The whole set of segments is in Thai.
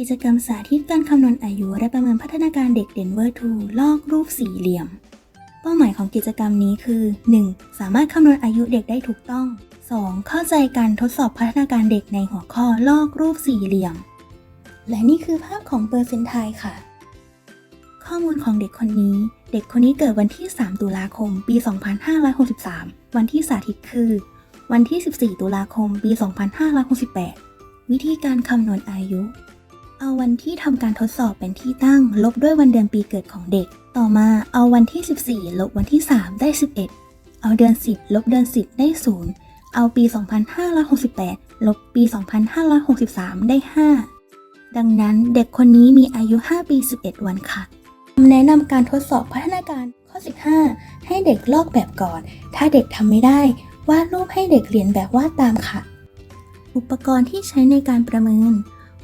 กิจกรรมสาธิตการคำนวณอายุและประเมินพัฒนาการเด็กเดนเวอร์2ลอกรูปสี่เหลี่ยม เป้าหมายของกิจกรรมนี้คือ 1. สามารถคำนวณอายุเด็กได้ถูกต้อง 2. เข้าใจการทดสอบพัฒนาการเด็กในหัวข้อลอกรูปสี่เหลี่ยม และนี่คือภาพของเปอร์เซนต์ไทยค่ะ ข้อมูลของเด็กคนนี้ เด็กคนนี้เกิดวันที่ 3 ตุลาคม ปี 2563 วันที่สาธิตคือ วันที่ 14 ตุลาคม ปี 2568 วิธีการคำนวณอายุ เอาวันที่ทำการทดสอบเป็นที่ตั้ง ลบด้วยวันเดือนปีเกิดของเด็ก ต่อมาเอาวันที่ 14 ลบวันที่ 3 ได้ 11 เอาเดือน 10 ลบเดือน 10 ได้ 0 เอาปี 2568 ลบปี 2563 ได้ 5 ดังนั้นเด็กคนนี้มีอายุ 5 ปี 11 วันค่ะแนะนำการทดสอบพัฒนาการข้อ 15 ให้เด็กลอกแบบก่อน ถ้าเด็กทำไม่ได้ วาดรูปให้เด็กเรียนแบบวาดตามค่ะ อุปกรณ์ที่ใช้ในการประเมิน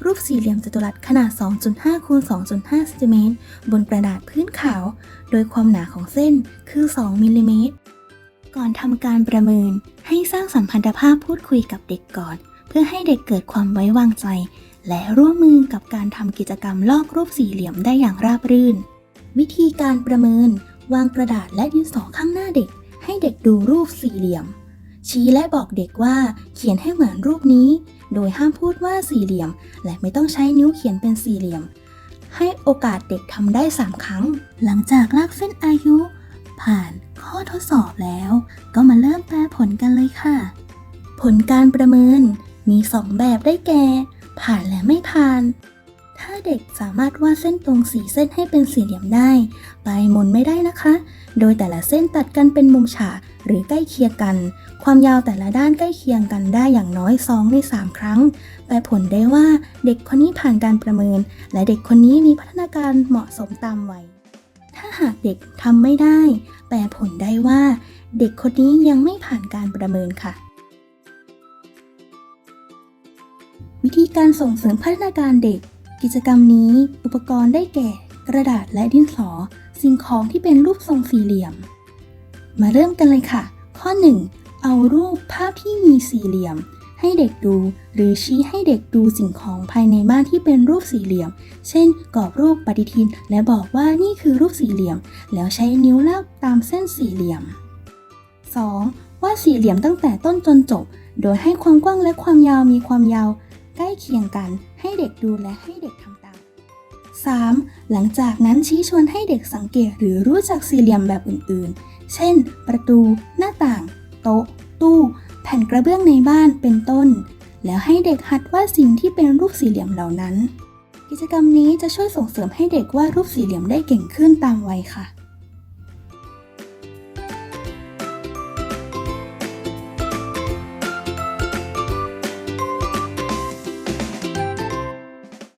รูปสี่เหลี่ยมจัตุรัสขนาด 2.5คูณ2.5ซนติเมตรบนกระดาษพื้นขาว โดยความหนาของเส้นคือ 2มิลลิเมตร ก่อนทำการประเมินให้สร้างสัมพันธภาพพูดคุยกับเด็กก่อน เพื่อให้เด็กเกิดความไว้วางใจ และร่วมมือกับการทำกิจกรรมลอกรูปสี่เหลี่ยมได้อย่างราบรื่น วิธีการประเมิน วางกระดาษและดินสอข้างหน้าเด็ก ให้เด็กดูรูปสี่เหลี่ยม ชี้และบอกเด็กว่าเขียนให้เหมือนรูปนี้ โดยห้ามพูดว่าสี่เหลี่ยม และไม่ต้องใช้นิ้วเขียนเป็นสี่เหลี่ยม ให้โอกาสเด็กทำได้ 3 ครั้ง หลังจากลากเส้นอายุ ผ่านข้อทดสอบแล้ว ก็มาเริ่มแปลผลกันเลยค่ะ ผลการประเมินมี 2 แบบได้แก่ ผ่านและไม่ผ่าน ถ้าเด็กสามารถวาดเส้นตรงสีเส้นให้เป็นสี่เหลี่ยมได้ ปลายมนไม่ได้นะคะ โดยแต่ละเส้นตัดกันเป็นมุมฉาก หรือใกล้เคียงกัน ความยาวแต่ละด้านใกล้เคียงกันได้อย่างน้อย 2 ใน 3 ครั้ง แปลผลได้ว่าเด็กคนนี้ผ่านการประเมิน และเด็กคนนี้มีพัฒนาการเหมาะสมตามวัย ถ้าหากเด็กทำไม่ได้ แปลผลได้ว่า เด็กคนนี้ยังไม่ผ่านการประเมินค่ะ วิธีการส่งเสริมพัฒนาการเด็ก กิจกรรมนี้ อุปกรณ์ได้แก่ กระดาษและดินสอ สิ่งของที่เป็นรูปทรงสี่เหลี่ยม มาเริ่มกันเลยค่ะ ข้อ 1 เอารูปภาพที่มีสี่เหลี่ยม ให้เด็กดู หรือชี้ให้เด็กดูสิ่งของภายในบ้านที่เป็นรูปสี่เหลี่ยม เช่น กรอบรูปปฏิทิน และบอกว่านี่คือรูปสี่เหลี่ยม แล้วใช้นิ้วลากตามเส้นสี่เหลี่ยม 2. วาดสี่เหลี่ยมตั้งแต่ต้นจนจบ โดยให้ความกว้างและความยาวมีความยาว ใกล้เคียงกัน ให้เด็กดูและให้เด็กทำตาม 3. หลังจากนั้นชี้ชวนให้เด็กสังเกตหรือรู้จักสี่เหลี่ยมแบบอื่นๆ เช่น ประตู หน้าต่าง โต๊ะ ตู้ แผ่นกระเบื้องในบ้านเป็นต้น แล้วให้เด็กหัดวาดสิ่งที่เป็นรูปสี่เหลี่ยมเหล่านั้น กิจกรรมนี้จะช่วยส่งเสริมให้เด็กวาดรูปสี่เหลี่ยมได้เก่งขึ้นตามวัยค่ะ